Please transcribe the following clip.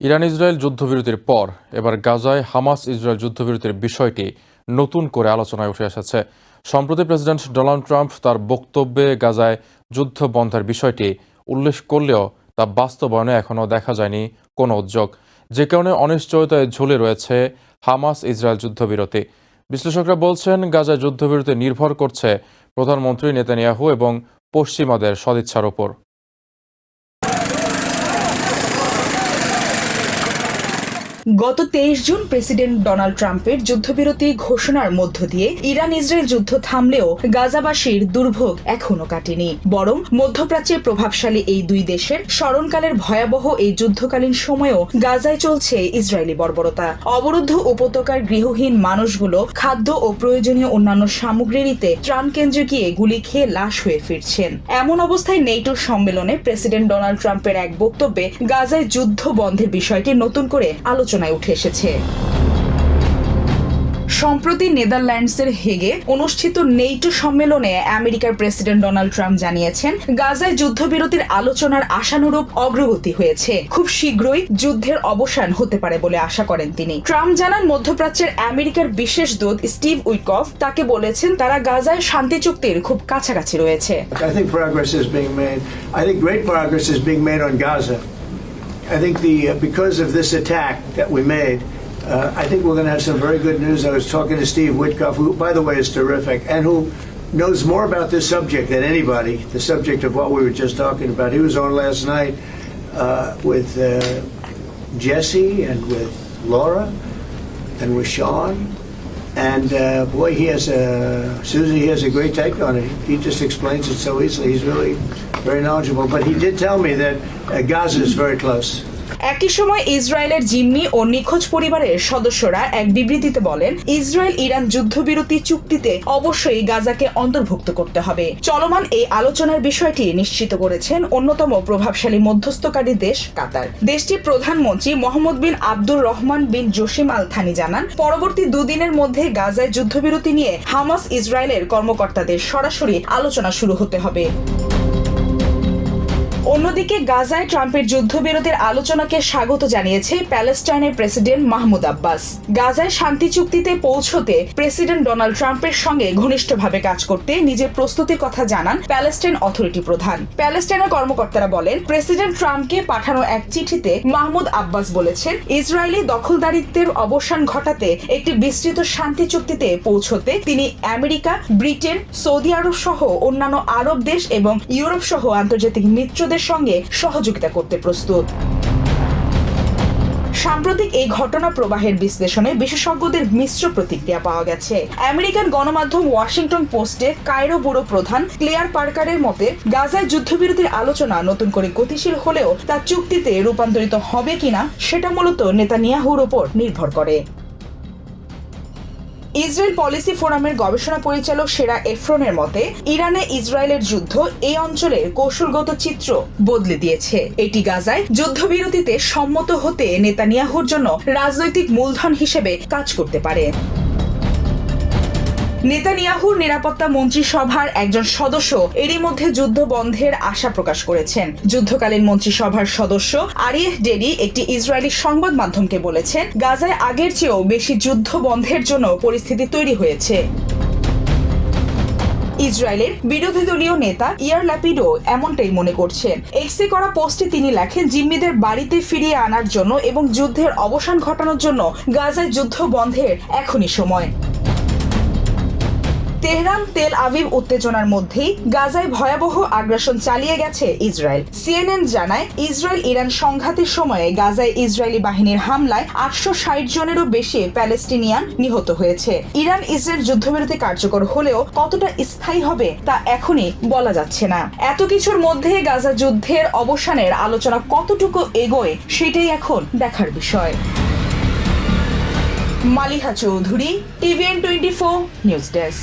Iran Israel যুদ্ধবিরতির পর এবার গাজায় হামাস ইসরায়েল যুদ্ধবিরতির বিষয়টি নতুন করে আলোচনায় উঠে এসেছে। সম্প্রতি প্রেসিডেন্ট ডোনাল্ড ট্রাম্প তার বক্তব্যে গাজায় যুদ্ধ বন্ধের বিষয়টি উল্লেখ করলেও তা বাস্তবায়নে এখনও দেখা যায়নি কোনো উদ্যোগ। যে কারণে অনিশ্চয়তায় ঝুলে রয়েছে হামাস ইসরায়েল যুদ্ধবিরতি। বিশ্লেষকরা বলছেন, গাজায় যুদ্ধবিরতি নির্ভর করছে প্রধানমন্ত্রী নেতানিয়াহু এবং পশ্চিমাদের সদিচ্ছার ওপর গত তেইশ জুন প্রেসিডেন্ট ডোনাল্ড ট্রাম্পের যুদ্ধবিরতি ঘোষণার মধ্য দিয়ে ইরান ইসরায়েল যুদ্ধ থামলেও গাজাবাসীর দুর্ভোগ এখনও কাটেনি। বরং মধ্যপ্রাচ্যের প্রভাবশালী এই দুই দেশের স্মরণকালের ভয়াবহ এই যুদ্ধকালীন সময়েও গাজায় চলছে ইসরায়েলি বর্বরতা। অবরুদ্ধ উপত্যকার গৃহহীন মানুষগুলো খাদ্য ও প্রয়োজনীয় অন্যান্য সামগ্রী নিতে ত্রাণ কেন্দ্রে গিয়ে গুলি খেয়ে লাশ হয়ে ফিরছেন। এমন অবস্থায় নেটোর সম্মেলনে প্রেসিডেন্ট ডোনাল্ড ট্রাম্পের এক বক্তব্যে গাজায় যুদ্ধ বন্ধের বিষয়টি নতুন করে আলোচনায় উঠে এসেছে। সম্প্রতি নেদারল্যান্ডসের হেগে অনুষ্ঠিত নেইটো সম্মেলনে আমেরিকার প্রেসিডেন্ট ডোনাল্ড ট্রাম্প জানিয়েছেন, গাজায় যুদ্ধবিরতির আলোচনার আশানুরূপ অগ্রগতি হয়েছে। খুব শীঘ্রই যুদ্ধের অবসান হতে পারে বলে আশা করেন তিনি। ট্রাম্প জানান, মধ্যপ্রাচ্যের আমেরিকার বিশেষ দূত স্টিভ উইকফ তাকে বলেছেন, তারা গাজায় শান্তি চুক্তির খুব কাছাকাছি রয়েছে. I think the uh, because of this attack that we made, uh, I think we're going to have some very good news. I was talking to Steve Witkoff, who, by the way, is terrific, and who knows more about this subject than anybody. The subject of what we were just talking about. He was on last night uh, with uh, Jesse and with Laura and with Sean. And uh, boy, he has a Susie. He has a great take on it. He just explains it so easily. He's really very knowledgeable. But he did tell me that uh, Gaza is very close. একই সময় ইসরায়েলের জিম্মি ও নিখোঁজ পরিবারের সদস্যরা এক বিবৃতিতে বলেন ইসরায়েল ইরান যুদ্ধবিরতি চুক্তিতে অবশ্যই গাজাকে অন্তর্ভুক্ত করতে হবে চলমান এই আলোচনার বিষয়টি নিশ্চিত করেছেন অন্যতম প্রভাবশালী মধ্যস্থকারী দেশ কাতার দেশটির প্রধানমন্ত্রী Mohammed bin Abdur Rahman bin Jassim Al Thani জানান পরবর্তী দুদিনের মধ্যে গাজায় যুদ্ধবিরতি নিয়ে হামাস ইসরায়েলের কর্মকর্তাদের সরাসরি আলোচনা শুরু হতে হবে অন্যদিকে গাজায় ট্রাম্পের যুদ্ধবিরতির আলোচনাকে স্বাগত জানিয়েছে প্যালেস্টাইনের প্রেসিডেন্ট মাহমুদ আব্বাস। গাজায় শান্তি চুক্তিতে পৌঁছতে প্রেসিডেন্ট ডোনাল্ড ট্রাম্পের সঙ্গে ঘনিষ্ঠভাবে কাজ করতে নিজের প্রস্তুতির কথা জানান প্যালেস্টাইন অথরিটি প্রধান। প্যালেস্টাইনের কর্মকর্তারা বলেন, প্রেসিডেন্ট ট্রাম্পকে পাঠানো এক চিঠিতে মাহমুদ আব্বাস বলেছেন, ইসরায়েলি দখলদারিত্বের অবসান ঘটাতে একটি বিস্তৃত শান্তি চুক্তিতে পৌঁছতে তিনি আমেরিকা, ব্রিটেন, সৌদি আরব সহ অন্যান্য আরব দেশ এবং ইউরোপ সহ আন্তর্জাতিক মিত্রদের সঙ্গে সহযোগিতা করতে প্রস্তুত। সাম্প্রতিক এই ঘটনা প্রবাহের বিশ্লেষণে বিশেষজ্ঞদের মিশ্র প্রতিক্রিয়া পাওয়া গেছে। আমেরিকান গণমাধ্যম ওয়াশিংটন পোস্টে কায়রো ব্যুরো প্রধান ক্লেয়ার পার্কারের মতে, গাজায় যুদ্ধবিরতির আলোচনা নতুন করে গতিশীল হলেও তা চুক্তিতে রূপান্তরিত হবে কিনা, সেটা মূলত নেতানিয়াহুর উপর নির্ভর করে। ইসরায়েল পলিসি ফোরামের গবেষণা পরিচালক সেরা এফরনের মতে, ইরানে ইসরায়েলের যুদ্ধ এই অঞ্চলের কৌশলগত চিত্র বদলে দিয়েছে। এটি গাজায় যুদ্ধবিরতিতে সম্মত হতে নেতানিয়াহুর জন্য রাজনৈতিক মূলধন হিসেবে কাজ করতে পারে। নেতানিয়াহুর নিরাপত্তা মন্ত্রিসভার একজন সদস্য এরই মধ্যে যুদ্ধ বন্ধের আশা প্রকাশ করেছেন। যুদ্ধকালীন মন্ত্রিসভার সদস্য আরিয়েহ ডেরি একটি ইসরায়েলি সংবাদ মাধ্যমকে বলেছেন, গাজায় আগের চেয়েও বেশি যুদ্ধ বন্ধের জন্য পরিস্থিতি তৈরি হয়েছে। ইসরায়েলের বিরোধী দলীয় নেতা ইয়ার ল্যাপিডো এমনটাই মনে করছেন। এক্সে করা পোস্টে তিনি লেখেন, জিম্মিদের বাড়িতে ফিরিয়ে আনার জন্য এবং যুদ্ধের অবসান ঘটানোর জন্য গাজায় যুদ্ধ বন্ধের এখনই সময়। তেহরান, তেল আভিভ উত্তেজনার মধ্যেই গাজায় ভয়াবহ আগ্রাসন চালিয়ে গেছে ইসরায়েল। সিএনএন জানায়, ইসরায়েল ইরান সংঘাতের সময়ে গাজায় ইসরায়েলি বাহিনীর হামলায় আটশো ষাট জনেরও বেশি প্যালেস্টিনিয়ান নিহত হয়েছে। ইরান ইসরায়েল যুদ্ধবিরতি কার্যকর হলেও কতটা স্থায়ী হবে তা এখনই বলা যাচ্ছে না। এত কিছুর মধ্যে গাজা যুদ্ধের অবসানের আলোচনা কতটুকু এগোয় সেটাই এখন দেখার বিষয়। Maliha Chowdhury, TVN twenty four news desk.